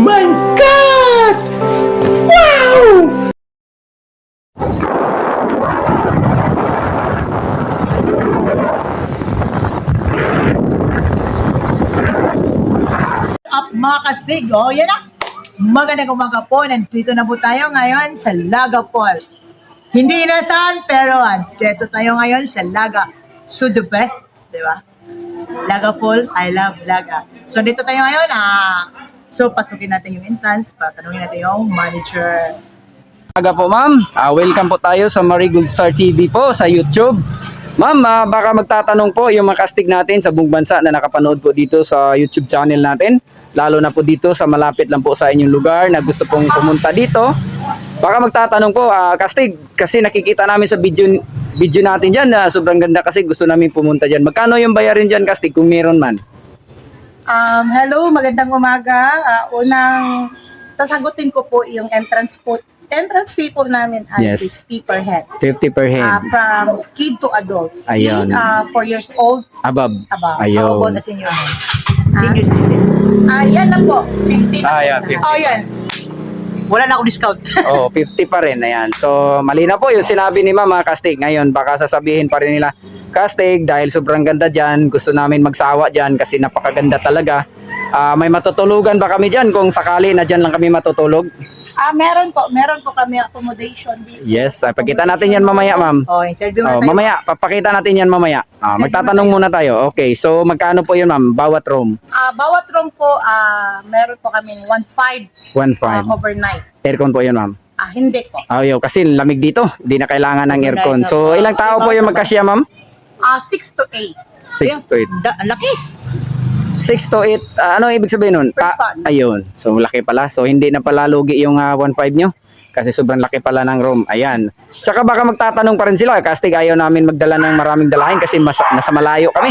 my God! Wow! up mga kastig. O, yan na. Magandang umaga po. Nandito na po tayo ngayon sa Laga Fall. Hindi inasahan, pero andito tayo ngayon sa Laga. So the best, di ba? Laga Fall, I love Laga. So dito tayo ngayon, ah, so pasukin natin yung entrance, patanungin natin yung manager. Aga po ma'am, Ah, welcome po tayo sa Marigold Star TV po sa YouTube. Ma'am, ah, baka magtatanong po yung mga kastig natin sa buong bansa na nakapanood po dito sa YouTube channel natin. Lalo na po dito sa malapit lang po sa inyong lugar na gusto pong pumunta dito. Baka magtatanong po, ah, kastig, kasi nakikita namin sa video video natin dyan na sobrang ganda kasi gusto namin pumunta dyan. Magkano yung bayarin dyan kastig kung meron man? Um, hello, magandang umaga. Ah, unang sasagutin ko po yung entrance po. Entrance fee po namin ay Yes. 50 per head. 50 per head. Ah, from kid to adult. Ayun. Kid, ah, 4 years old Above. above. How Ayun. about the senior? Senior citizen. Ah, yan na po. 50 na Ah, yeah, lahat. 50. Oh, yan. Wala na akong discount. Oo, 50 pa rin. Ayan. So, malina po yung sinabi ni Mama Kastig. Ngayon, baka sasabihin pa rin nila, Kastig, dahil sobrang ganda dyan, gusto namin magsawa dyan kasi napakaganda talaga. Ah, may matutulugan ba kami dyan kung sakali na dyan lang kami matutulog? Ah, meron po. Meron po kami accommodation dito. Yes, ah, pagkita natin yan mamaya, ma'am. oh, interview Oh, muna tayo. mamaya, papakita natin yan mamaya. Ah, magtatanong muna tayo. Okay, so magkano po yun, ma'am? Bawat room? Ah, bawat room po, ah, meron po kami 1.5 1.5. ah, overnight. Aircon po yun, ma'am. Ah, hindi po. Ayaw, kasi lamig dito. Hindi na kailangan ng aircon. So, ilang tao po yung magkasya, ma'am? Ah, 6 to 8. 6 to 8. Da, ang laki. 6 to 8, ah, ano ibig sabihin nun? Ta- Person. ayun. So laki pala. So hindi na pala lugi yung ah, 1.5 nyo. Kasi sobrang laki pala ng room. Ayan. Tsaka baka magtatanong pa rin sila. Kastig ayaw namin magdala ng maraming dalahin kasi mas, nasa malayo kami.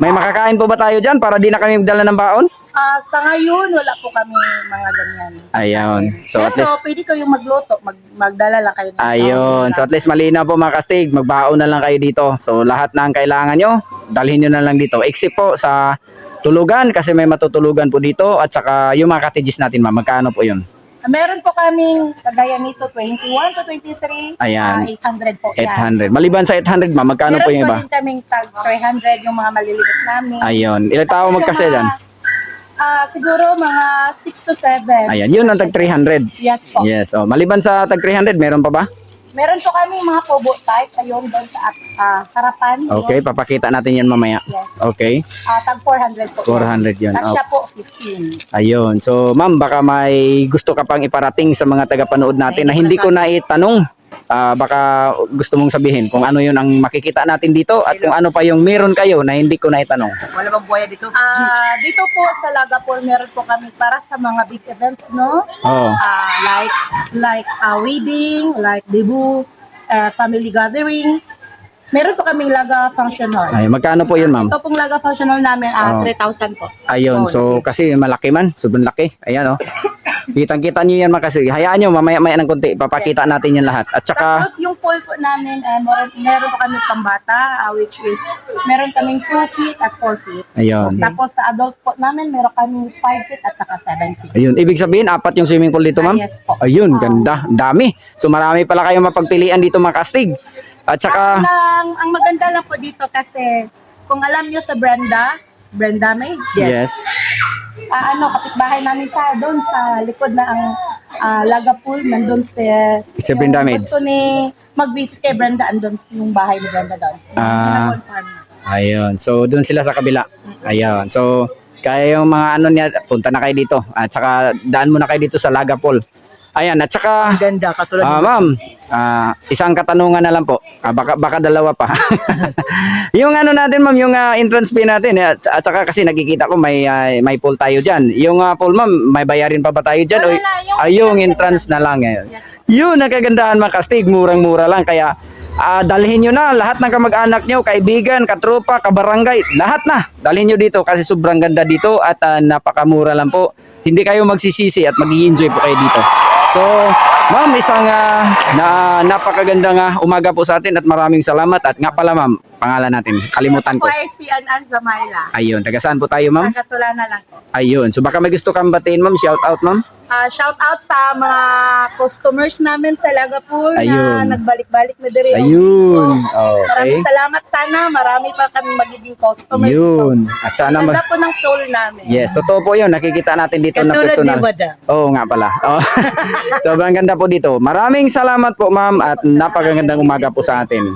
May makakain po ba tayo dyan para di na kami magdala ng baon? Ah, sa ngayon, wala po kami mga ganyan. Ayun. So at Pero least... pwede kayong magluto, mag, magdala lang kayo. ng Ayun. So at least malinaw po mga kastig. Magbaon na lang kayo dito. So lahat na ang kailangan nyo, dalhin nyo na lang dito. Except po sa tulugan kasi may matutulugan po dito at saka yung mga cottages natin ma'am. Magkano po yun? Ah, Meron po kaming kagaya nito 21 to 23. Ayan. ah, 800 po yan. 800. Maliban sa 800 ma'am, magkano Meron po yung iba? pa din kaming tag 300 yung mga maliliit namin. Ayun. Ilang tao Yung magkasya mga, dyan? ah, siguro mga 6 to 7. Ayan. Yun ang tag 300. Yes po. Yes. Oh, maliban sa tag 300, meron pa ba? Meron po kami mga kubo type. Ayun doon sa ah, harapan. Okay, papakita natin yan mamaya. Yes. Okay. Ah, tag 400 po. 400 yun. Oh, Kasya po 15. ayun. So, ma'am, baka may gusto ka pang iparating sa mga tagapanood natin na hindi ko na itanong. Ah, baka gusto mong sabihin kung ano yun ang makikita natin dito at kung ano pa yung meron kayo na hindi ko na itanong. Wala bang buhaya dito? Ah, dito po sa Lagapol meron po kami para sa mga big events, no? Oh. Ah, like like ah, wedding, like debut, ah, family gathering. Meron po kaming Laga Function Hall. Ay, magkano po yun, ma'am? Ito pong Laga Function Hall namin, ah, Oh. 3,000 po. Ayun, so kasi malaki man, sobrang laki. Ayan oh. Kitang-kita niyo yan mga kasi. Hayaan niyo mamaya-maya ng konti, papakita natin yan lahat. At saka Tapos yung pool po namin, eh, meron, meron po kami pambata, ah, which is, meron kaming 2 feet at 4 feet. ayun. Tapos sa adult po namin, meron kaming 5 feet at saka 7 feet. Ayun, ibig sabihin apat yung swimming pool dito, ma'am? Ah, yes po. Ayun, ganda, ang dami. So marami pala kayong mapagpilian dito mga kastig. At Ang, saka lang, ang maganda lang po dito kasi kung alam nyo sa Brenda, Brenda Mage, yes. ah, ano, kapitbahay namin siya doon sa likod na ang ah, Laga Pool, nandun si... Si yung Brenda Mage. Gusto ni mag-visit kay Brenda, andun yung bahay ni Brenda doon. Ah. Kina-confirm. Ayun. So doon sila sa kabila. Ayun. So kaya yung mga ano niya, punta na kayo dito. At saka daan muna kayo dito sa Lagapol. Ayan, at saka Ganda, katulad Ah, ng ma'am, ah, isang katanungan na lang po. Ah, baka baka dalawa pa. yung ano natin, ma'am, yung ah, entrance fee natin, eh, at, at saka kasi nakikita ko may ah, may pool tayo diyan. Yung ah, pool, ma'am, may bayarin pa ba tayo diyan? Wala na, yung- ay, yung entrance na lang. Yes. Yun, nakagandahan mga kastig, murang-mura lang. Kaya ah, dalhin nyo na lahat ng kamag-anak nyo, kaibigan, katropa, kabarangay, lahat na. Dalhin nyo dito kasi sobrang ganda dito at ah, napakamura lang po. Hindi kayo magsisisi at mag enjoy po kayo dito. So, Ma'am, isang ah, na, napakagandang ah, umaga po sa atin at maraming salamat. At nga pala ma'am, pangalan natin, kalimutan ko. ay si Anan Zamayla. Ayun, taga saan po tayo ma'am? Nagasulana lang po. Ayun, so baka may gusto kang batiin ma'am, shout out ma'am. Ah, shout out sa mga customers namin sa Lagapool Ayun. na nagbalik-balik na diri. Ayun, okay. Maraming salamat sana. Marami pa kami magiging customer. Yun, at sana mag... po ng toll namin. Yes, totoo po yun. Nakikita natin dito na Katulad ni personal. Oo nga pala. Oh. Sobrang ganda po dito. Maraming salamat po ma'am at napakagandang umaga po sa atin.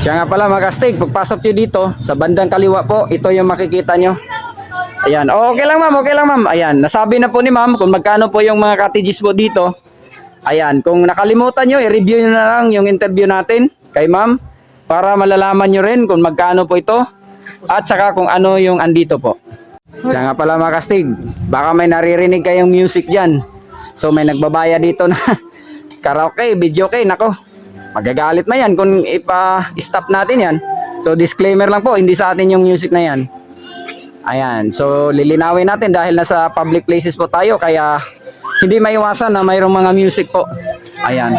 Siya nga pala mga kastig, pagpasok nyo dito, sa bandang kaliwa po, ito yung makikita nyo. Ayan, oh, okay lang ma'am, okay lang ma'am. Ayan, nasabi na po ni ma'am kung magkano po yung mga cottages po dito. Ayan, kung nakalimutan nyo, i-review nyo na lang yung interview natin kay ma'am para malalaman nyo rin kung magkano po ito at saka kung ano yung andito po. Siya nga pala mga kastig, baka may naririnig kayong music dyan. So may nagbabaya dito na karaoke, video okay, nako. Magagalit na yan kung ipa-stop natin yan. So disclaimer lang po, hindi sa atin yung music na yan. Ayan, so lilinawin natin dahil nasa public places po tayo kaya hindi maiwasan na mayroong mga music po. Ayan.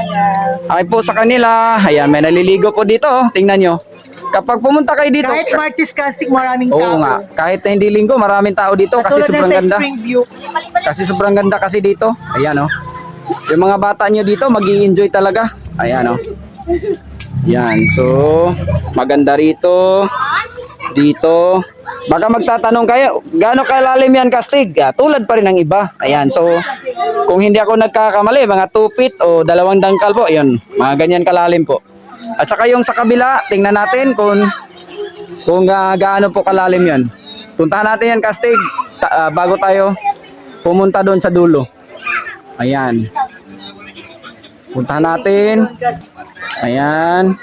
Ay po sa kanila, ayan, may naliligo po dito, oh. tingnan nyo. Kapag pumunta kayo dito, Kahit Martis Casting, maraming Oo tao. nga, kahit na hindi linggo, maraming tao dito kasi Katulad sobrang sa ganda. Springview. Kasi sobrang ganda kasi dito. Ayan oh. Yung mga bata nyo dito, mag enjoy talaga. Ayan oh. Yan, so maganda rito. Dito. Baka magtatanong kayo, gaano kalalim yan kastig? Ah, tulad pa rin ng iba. Ayan, so kung hindi ako nagkakamali, mga 2 feet o dalawang dangkal po, yun, mga ganyan kalalim po. At saka yung sa kabila, tingnan natin kung kung ah, gaano po kalalim yan. Puntahan natin yan kastig ta- ah, bago tayo pumunta doon sa dulo. Ayan. Puntahan natin. Ayan.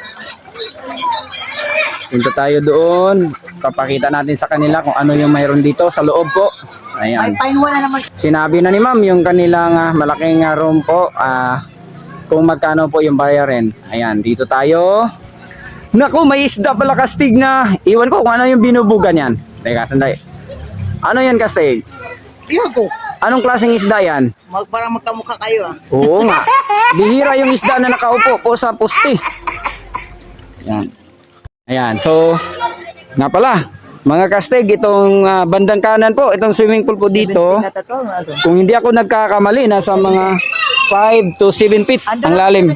Punta tayo doon. Papakita natin sa kanila kung ano yung mayroon dito sa loob po. Ay, Ayan. Sinabi na ni ma'am yung kanilang ah, malaking ah, room po. ah, kung magkano po yung bayarin. Ayan, dito tayo. Naku, may isda pala kastig na. Iwan ko kung ano yung binubugan yan. Teka, sandali. Ano yan kastig? Iwan ko. Anong klaseng isda yan? Mag, parang magkamukha kayo ah. Oo nga. Bihira yung isda na nakaupo po sa poste. Yan. Ayan, so nga pala, mga kastig, itong ah, bandang kanan po, itong swimming pool po dito, kung hindi ako nagkakamali, nasa mga 5 to 7 feet ang lalim.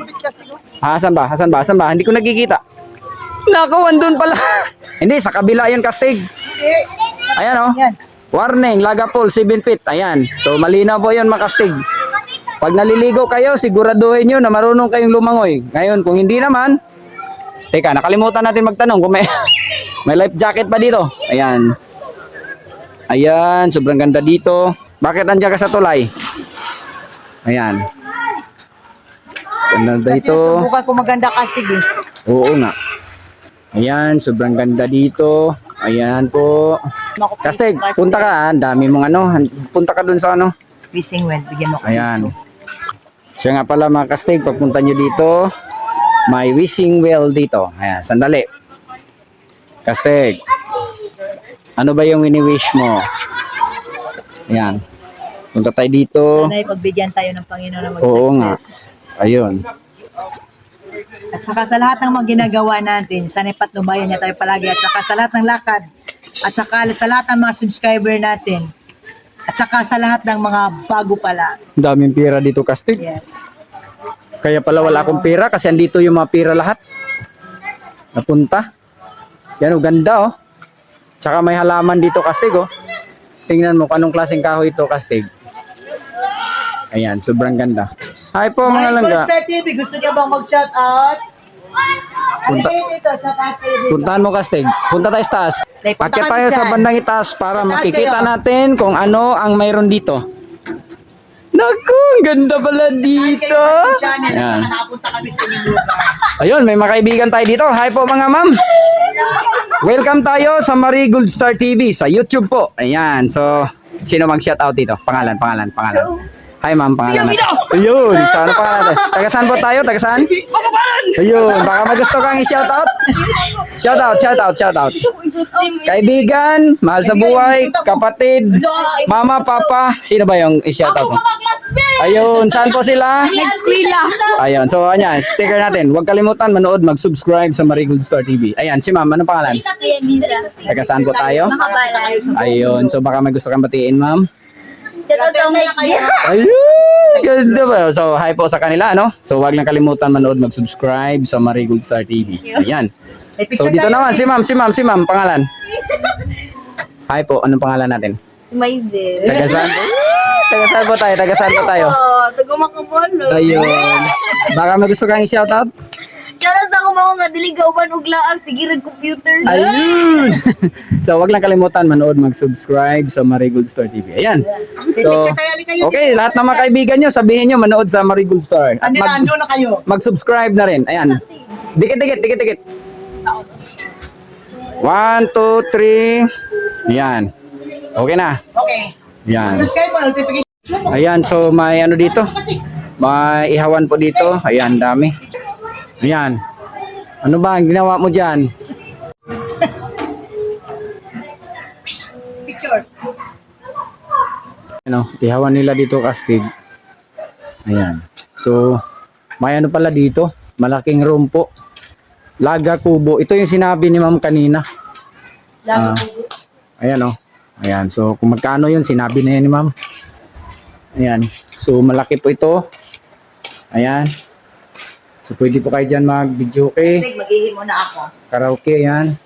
Ha, saan ba? Saan ba? Saan ba? Hindi ko nakikita. Nako, andun pala. hindi, sa kabila yan, kastig. Ayan oh. Yan. Warning, Lagapol, 7 feet. Ayan. So, malinaw po yun, makastig. Pag naliligo kayo, siguraduhin nyo na marunong kayong lumangoy. Ngayon, kung hindi naman, teka, nakalimutan natin magtanong kung may, may life jacket pa dito. Ayan. Ayan, sobrang ganda dito. Bakit andyan ka sa tulay? Ayan. Ganda Kasi dito. subukan ko maganda casting eh. Oo nga. Ayan, sobrang ganda dito. Ayan po. Casting. punta ka, ah. ang dami mong ano, punta ka dun sa ano. Fishing well, bigyan mo ko. Ayan. Siya nga pala mga kastig, pagpunta nyo dito, may wishing well dito. Ayan, sandali. Kastig, ano ba yung wini-wish mo? Ayan. Punta tayo dito. Sana ipagbigyan tayo ng Panginoon na Oo nga. mag-success. Ayun. At saka sa lahat ng mga ginagawa natin, sana ipatnubayan niya tayo palagi. At saka sa lahat ng lakad, at saka sa lahat ng mga subscriber natin, at saka sa lahat ng mga bago pala. Daming pira dito, Kastig. Yes. Kaya pala wala akong pira kasi andito yung mga pira lahat. Napunta. Yan, oh, ganda oh. Tsaka may halaman dito, Kastig oh. Tingnan mo kung anong klaseng kahoy ito, Kastig. Ayan, sobrang ganda. Hi po mga langga. Sir TV, gusto niya bang mag-shout out? Punta-. Puntahan mo, Kastig. Punta tayo sa taas. Kami tayo sa bandang itaas para makikita natin kung ano ang mayroon dito. Naku, ang ganda pala dito. Channel, Ayan. nakapunta kami sa inyong lugar. Ayun, may mga kaibigan tayo dito. Hi po mga ma'am. Welcome tayo sa Marie Gold Star TV sa YouTube po. Ayan, so sino mag-shout out dito? Pangalan, pangalan, pangalan. Hi ma'am, pangalan. Ayun, sa ano pangalan? Taga saan po tayo? Taga saan? Ayun, baka may gusto kang i-shout out? Shout out, shout out, shout out. Kaibigan, mahal sa buhay, kapatid, mama, papa. Sino ba yung i-shout out mo? Ayun, saan po sila? Nag-squila. Ayun, so ayan, sticker natin. Huwag kalimutan manood, mag-subscribe sa Marigold Star TV. Ayan, si ma'am, anong pangalan? Ayan, Lisa. Taga saan po tayo? Ayun, so baka may gusto kang batiin, ma'am. Ayun, ganda ba? So, hi po sa kanila, no? So, wag lang kalimutan manood, mag-subscribe sa Marigold Star TV. Ayan. So, dito naman, si ma'am, si ma'am, si ma'am, pangalan. Hi po, anong pangalan natin? Si Maizel. Taga saan po? Taga saan po tayo? Taga saan po tayo? Oh, taga makabalo. Ayun. Baka may gusto kang i-shoutout? Karas ako mga nga diligawan ug laang sige rig computer. Ayun! so, wag lang kalimutan manood, mag-subscribe sa Marigold Star TV. Ayan. So, okay, lahat ng mga kaibigan nyo, sabihin nyo, manood sa Marigold Star. At na, mag- na kayo. mag-subscribe na rin. Ayan. Dikit, dikit, dikit, dikit. One, two, three. Ayan. Okay na. Okay. Ayan. Subscribe mo, notification. Ayan, so may ano dito? May ihawan po dito. Ayan, dami. Ayan. Ano ba ang ginawa mo dyan? Picture. Ano, ihawan nila dito kastig. Ayan. So, may ano pala dito? Malaking room po. Laga Kubo. Ito yung sinabi ni ma'am kanina. Ah, ayan oh. Ayan. So, kung magkano yun, sinabi na yan ni ma'am. Ayan. So, malaki po ito. Ayan. So, pwede po kayo dyan mag-video okay. Sig, mag-ihi muna ako. Karaoke, ayan.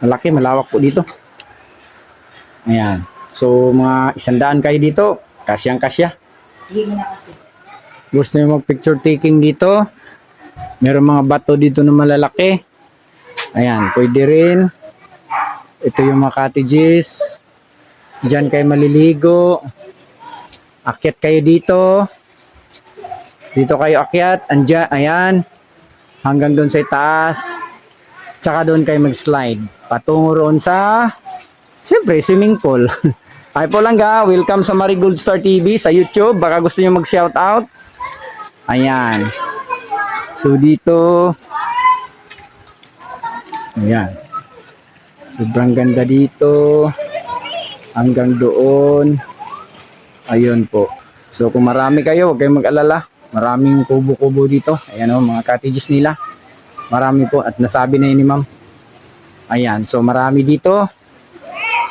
Malaki, malawak po dito. Ayan. So, mga isandaan kayo dito. Kasyang kasya. Ihi muna ako. Gusto nyo mag-picture taking dito. Meron mga bato dito na malalaki. Ayan, pwede rin. Ito yung mga cottages. Diyan kayo maliligo. Akyat kayo dito. Dito kayo akyat. Andyan, ayan. Hanggang doon sa taas. Tsaka doon kayo mag-slide. Patungo roon sa, siyempre, swimming pool. Hi po lang ga, welcome sa Marigold Star TV sa YouTube. Baka gusto nyo mag-shout out. Ayan. So dito, ayan. Sobrang ganda dito. Hanggang doon. Ayun po. So kung marami kayo, huwag kayong mag-alala. Maraming kubo-kubo dito. Ayan o, mga cottages nila. Marami po. At nasabi na yun ni ma'am. Ayan. So marami dito.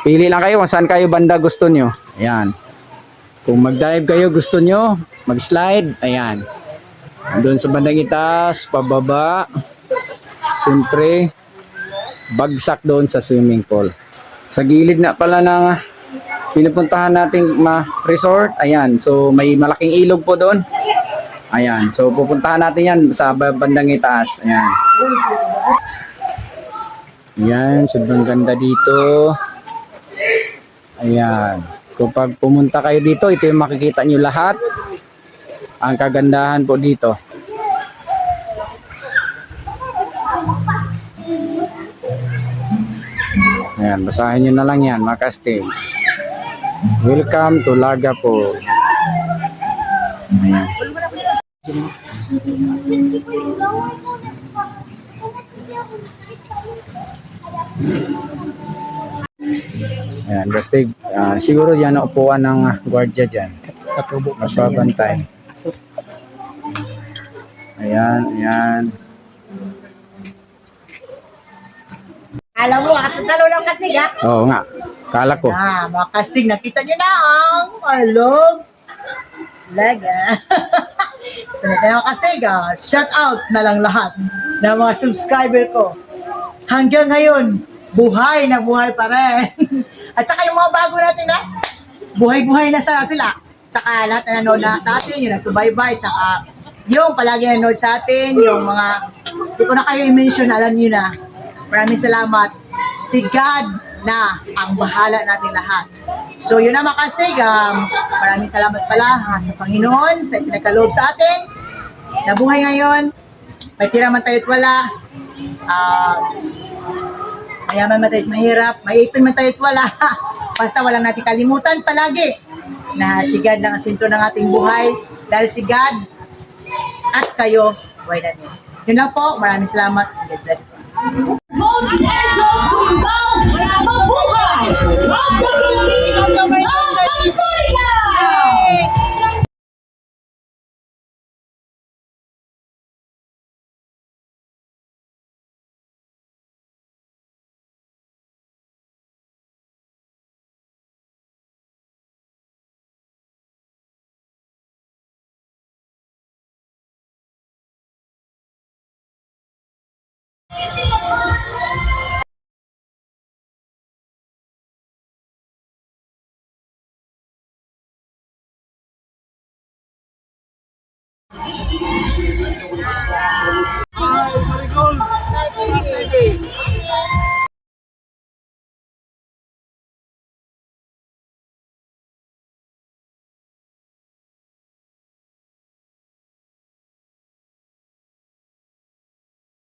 Pili lang kayo kung saan kayo banda gusto nyo. Ayan. Kung mag-dive kayo gusto nyo, mag-slide. Ayan. Doon sa bandang itaas, pababa. Siyempre, bagsak doon sa swimming pool. Sa gilid na pala ng pinupuntahan nating ma resort. Ayan, so may malaking ilog po doon. Ayan, so pupuntahan natin yan sa ba- bandang itaas. Ayan. Ayan, sobrang ganda dito. Ayan. Kapag pumunta kayo dito, ito yung makikita nyo lahat. Ang kagandahan po dito. Ayan, basahin nyo na lang yan, mga kastig. Welcome to Laga po. Ayan. Bastig. ah, siguro yan ang upuan ng gwardiya dyan. Katubo pa Magbabantay. Ayan, ayan. Alam mo, katatalo lang kasi ha. Oo nga. Kala ko. Ah, mga casting, nakita niyo na ang alog. Laga. so, tayo casting, ah, shout out na lang lahat ng mga subscriber ko. Hanggang ngayon, buhay na buhay pa rin. At saka yung mga bago natin na, buhay-buhay na sa sila. Tsaka lahat na nanood na sa atin, yung nasubaybay, tsaka yung palagi nanood sa atin, yung mga, hindi ko na kayo i-mention, alam niyo na. Maraming salamat. Si God na ang bahala natin lahat. So yun na mga kastig, um, maraming salamat pala ha, sa Panginoon, sa pinagkaloob sa atin. Nabuhay ngayon, may tira man tayo't wala. Ah, mayaman man tayo't mahirap, may ipin man tayo't wala. Basta walang natin kalimutan palagi na si God lang ang sinto ng ating buhay. Dahil si God at kayo, buhay na niyo. Yun lang po, maraming salamat. God bless you.